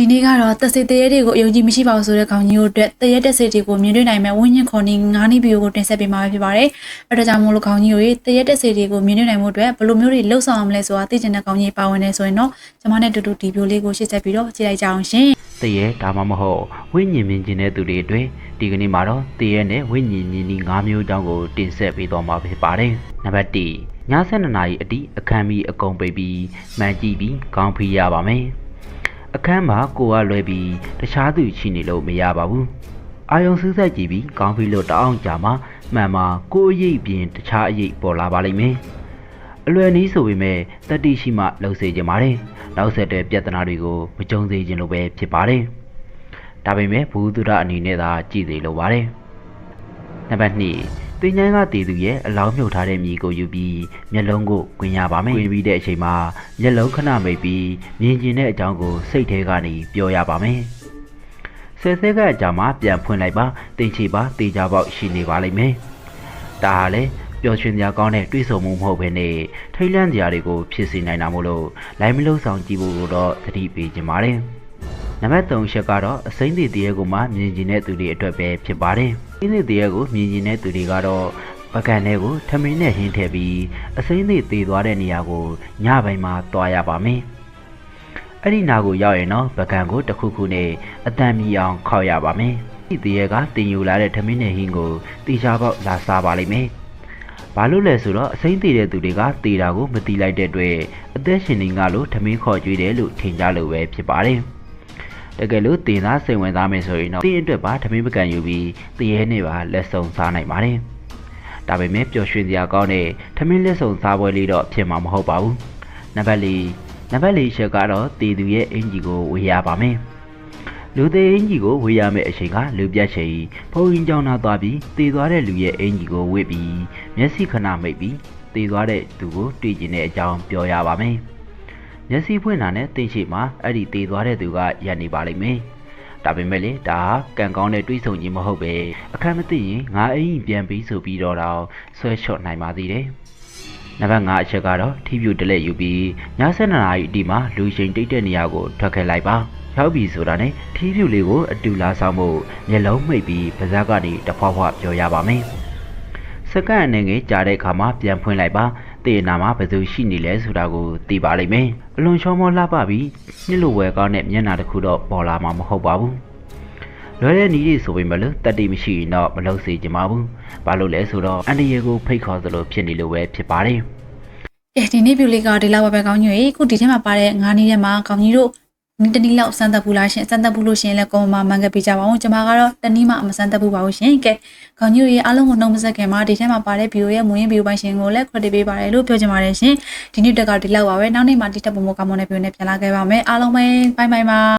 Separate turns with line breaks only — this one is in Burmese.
ဒီနေ့ကတော့တက်စေတရဲတွေကိုအယုံကြည်မရှိပါဘူးဆိုတဲ့ခေါင်းကြီးတို့အတွက်တရဲတက်စေတွေကိုမြင်တွေ့နိုင်မဲ့ဝင်းညင်ခေါ်နေငါးနည်းဗီဒီယိုကိုတင်ဆက်ပေးမှာဖြစ်ပါတယ်။အဲဒါကြောင့်မို့လို့ခေါင်းကြီးတို့တရဲတက်စေတွေကိုမြင်တွေ့နိုင်မှုအတွက်ဘယ်လိုမျိုးတွေလှုပ်ဆောင်အောင်မလဲဆိုတာသိချင်တဲ့ခေါင်းကြီးပါဝင်နေဆိုရင်တော့ကျွန်မနဲ့တူတူဒီဗီဒီယိုလေးကိုရှင်းဆက်ပြီးတော့ကြည့်လိုက်ကြအောင်ရှင်။
တည့်ရဲဒါမှမဟုတ်ဝိညာဉ်မြင်ခြင်းတဲ့သူတွေအတွက်ဒီကနေ့မှာတော့တည့်ရဲနဲ့ဝိညာဉ်မြင်ဤ၅မျိုးအကြောင်းကိုတင်ဆက်ပေးသွားမှာဖြစ်ပါတယ်။နံပါတ်1ည7နာရီအတိအခမ်းမီအကုန်ပိတ်ပြီးမှန်ကြည့်ပြီးခေါင်းဖိရပါမယ်။ အခမ်းမှာကိုကလွယ်ပြီးတခြားသူရှိနေလို့မရပါဘူး။အာယုံစူးစိုက်ကြည့်ပြီးခေါင်းဖိလို့တအောင်ကြာမှမှန်မှာကိုယ်အရေးပြင်တခြားအရေးပေါ်လာပါလိမ့်မယ်။အလွယ်နည်းဆိုပေမဲ့တတိရှိမှလှုပ်စေခြင်းပါတယ်။နောက်ဆက်တဲ့ပြဿနာတွေကိုမကြုံစေခြင်းလိုပဲဖြစ်ပါတယ်။ဒါပေမဲ့ဘုသူဒအနေနဲ့သာကြည့်စေလိုပါတယ်။နံပါတ်2 တင်ញိုင်းကတည်သူရဲ့အလောင်းမြုပ်ထားတဲ့မြေကိုယူပြီးမျက်လုံးကိုကွင်ရပါမယ်။ကွင်ပြီးတဲ့အချိန်မှာမျက်လုံးခဏမိတ်ပြီးမြင်ကျင်တဲ့အကြောင်းကိုစိတ်ထဲကနေပြောရပါမယ်။ဆယ်ဆဲကအကြာမှာပြန်ဖွင့်လိုက်ပါတင်ချီပါတေချာပေါက်ရှိနေပါလိမ့်မယ်။ဒါဟာလေပျော်ရွှင်စရာကောင်းတဲ့တွေးဆမှုမဟုတ်ဘဲနဲ့ထိတ်လန့်စရာတွေကိုဖြစ်စေနိုင်တာမို့လို့လိုင်းမလို့ဆောင်ကြည့်ဖို့ကိုတော့သတိပေးခြင်းပါတယ်။ နံပါတ်3ချက်ကတော့အစိမ့်သေးတရေကိုမှမြင်ကျင်တဲ့သူတွေအတွက်ပဲဖြစ်ပါတယ်။အစိမ့်သေးတရေကိုမြင်ကျင်တဲ့သူတွေကတော့ပကံတွေကိုထမင်းနဲ့ဟင်းထည့်ပြီးအစိမ့်သေးသေးသွားတဲ့နေရာကိုညပိုင်းမှာတွားရပါမယ်။အဲ့ဒီနာကိုရောက်ရင်တော့ပကံကိုတစ်ခုခုနဲ့အတန်မီအောင်ခောက်ရပါမယ်။ဒီတရေကတင်ယူလာတဲ့ထမင်းနဲ့ဟင်းကိုတေချာပေါက်လာစားပါလိမ့်မယ်။ဘာလို့လဲဆိုတော့အစိမ့်သေးတဲ့သူတွေကတေတာကိုမတီးလိုက်တဲ့အတွက်အသက်ရှင်နေငါလို့ထမင်းခေါ်ကြွေးတယ်လို့ထင်ကြလို့ပဲဖြစ်ပါတယ်။ တကယ်လို့တင်သားစိတ်ဝင်စားမယ်ဆိုရင်တော့တင်းအတွက်ပါထမင်းပကံယူပြီးတရေနဲ့ပါလက်ဆောင်စားနိုင်ပါတယ်။ဒါပေမဲ့ပျော်ရွှင်စရာကောင်းတဲ့ထမင်းလက်ဆောင်စားပွဲလေးတော့ဖြစ်မှာမဟုတ်ပါဘူး။နံပါတ်၄နံပါတ်၄ချက်ကတော့တေသူရဲ့အင်ဂျီကိုဝေရပါမယ်။လူသေးအင်ကြီးကိုဝေရမယ့်အချိန်ကလူပြတ်ချိန်ဖုံရင်ကြောင်းနာသွားပြီးတည်သွားတဲ့လူရဲ့အင်ကြီးကိုဝေပြီးမျက်စိခဏမိတ်ပြီးတည်သွားတဲ့သူကိုတွေ့ကျင်တဲ့အကြောင်းပြောရပါမယ်။ မျက်စိဖွင့်တာနဲ့တင်ရှိမှအဲ့ဒီတည်သွားတဲ့သူကရပ်နေပါလိမ့်မယ်။ဒါပေမဲ့လေဒါဟာကံကောင်းတဲ့တွေးဆုံခြင်းမဟုတ်ပဲအခမ်းမသိရင်ငါအင်ကြီးပြန်ပြီးဆိုပြီးတော့တော့ဆွဲလျှော့နိုင်ပါသေးတယ်။နံပါတ်5အချက်ကတော့ထီးပြူတလက်ယူပြီးည7နာရီအဒီမှာလူရှိန်တိတ်တဲ့နေရာကိုထွက်ခဲ့လိုက်ပါရောက်ပြီဆိုတာနဲ့ထီးပြူလေးကိုအတူလာဆောင်ဖို့မျက်လုံးမှိတ်ပြီးပါးစပ်ကနေတဖွာဖွာပြောရပါမယ်စက္ကန့်အနေငယ်ကြာတဲ့အခါမှာပြန်ဖွင့်လိုက်ပါ တေနာမှာဘယ်သူရှိနေလဲဆိုတာကိုသိပါလိမ့်မယ်အလွန်ချောမောလှပပြီးနှစ်လိုဝဲကောင်းတဲ့မျက်နှာတစ်ခုတော့ပေါ်လာမှာမဟုတ်ပါဘူးလွယ်တဲ့နီးတွေဆိုပေမဲ့လို့တတိမရှိရင်တော့မလုပ်စေချင်ပါဘူးဘာလို့လဲဆိုတော့အန်ဒီယေကိုဖိတ်ခေါ်သလိုဖြစ်နေလို့ပဲဖြစ်ပါတယ်
ကဲဒီနေ့ဗီဒီယိုလေးကဒီလောက်ပါပဲကောင်းကြီးရေခုဒီထဲမှာပါတဲ့ငါးနည်းထဲမှာကောင်းကြီးတို့ဒီ တနည်းလောက်စမ်းသပ်ဘူးလားရှင်စမ်းသပ်ဘူးလို့ရှင်လည်းကွန်မမှန်ခဲ့ပေးကြပါဦးကျွန်မကတော့တနည်းမှမစမ်းသပ်ဘူးပါဘူးရှင်ကဲကောင်းကြီးရေအားလုံးကိုနှုတ်မဆက်ခင်မှာဒီထဲမှာပါတဲ့ဗီဒီယိုရဲ့မူရင်းဗီဒီယိုပိုင်းရှင်ကိုလည်း credit ပေးပါတယ်လို့ပြောချင်ပါတယ်ရှင်ဒီနေ့တက်ကဒီလောက်ပါပဲနောက်နေ့မှဒီတက်ပုံမကောင်းမွန်တဲ့ဗီဒီယိုနဲ့ပြန်လာခဲ့ပါမယ်အားလုံးပဲဘိုင်ဘိုင်ပါ